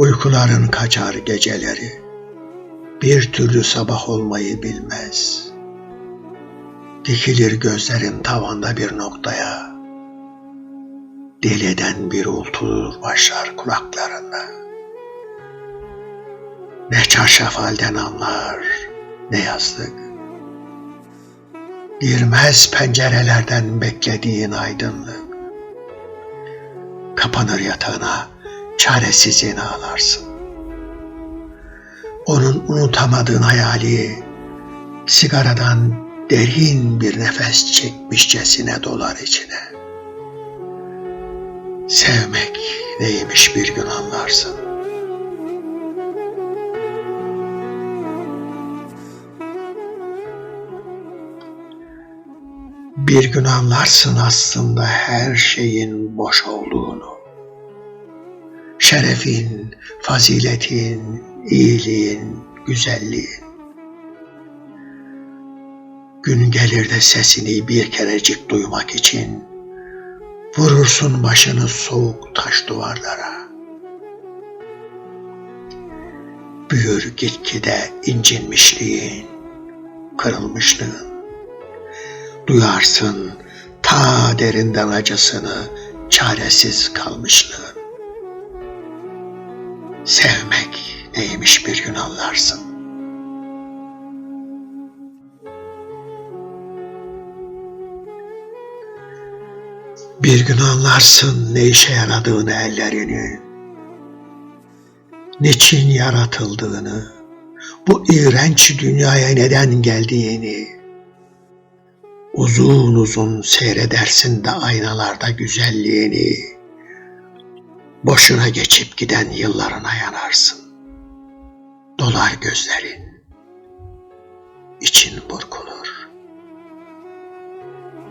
Uykuların kaçar geceleri, bir türlü sabah olmayı bilmez. Dikilir gözlerin tavanda bir noktaya, deleden bir uğultu başlar kulaklarında. Ne çarşaf halden anlar, ne yazlık. Girmez pencerelerden beklediğin aydınlık. Kapanır yatağına, çaresizliğini ağlarsın. Onun unutamadığın hayali, sigaradan derin bir nefes çekmişçesine dolar içine. Sevmek neymiş bir gün anlarsın. Bir gün anlarsın aslında her şeyin boş olduğunu. Şerefin, faziletin, iyiliğin, güzelliğin. Gün gelir de sesini bir kerecik duymak için vurursun başını soğuk taş duvarlara. Büyür gitgide incinmişliğin, kırılmışlığın. Duyarsın ta derinden acısını, çaresiz kalmışlığın. Sevmek neymiş bir gün anlarsın. Bir gün anlarsın ne işe yaradığını ellerinin. Niçin yaratıldığını, bu iğrenç dünyaya neden geldiğini. Uzun uzun seyredersin de aynalarda güzelliğini. Boşuna geçip giden yıllarına yanarsın. Dolar gözlerin, için burkulur.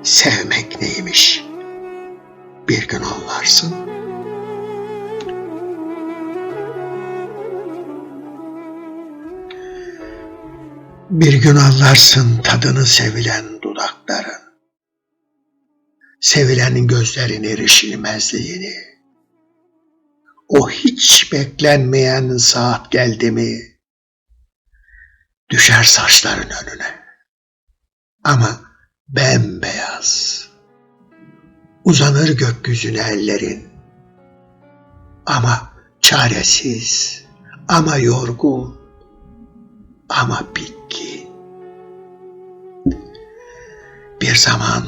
Sevmek neymiş bir gün anlarsın. Bir gün anlarsın tadını sevilen dudakların, sevilenin gözlerin erişilmezliğini, o hiç beklenmeyen saat geldi mi, düşer saçların önüne. Ama bembeyaz. Uzanır gökyüzüne ellerin. Ama çaresiz, ama yorgun, ama bitkin. Bir zaman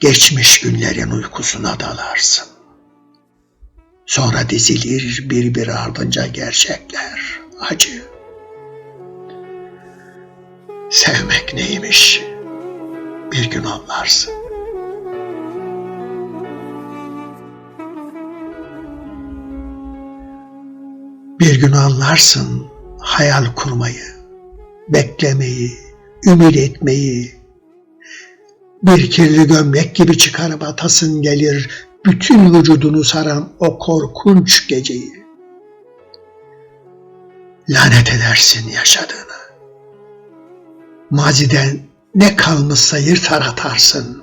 geçmiş günlerin uykusuna dalarsın. Sonra dizilir bir bir ardınca gerçekler, acı. Sevmek neymiş bir gün anlarsın. Bir gün anlarsın hayal kurmayı, beklemeyi, ümit etmeyi. Bir kirli gömlek gibi çıkarıp atasın gelir bütün vücudunu saran o korkunç geceyi. Lanet edersin yaşadığını. Maziden ne kalmışsa yırtar atarsın.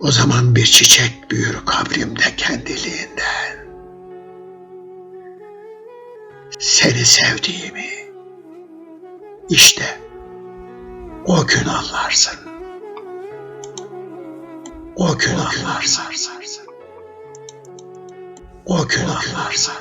O zaman bir çiçek büyür kabrimde kendiliğinden. Seni sevdiğimi işte o gün anlarsın. O gün anlarsın. O gün anlarsın.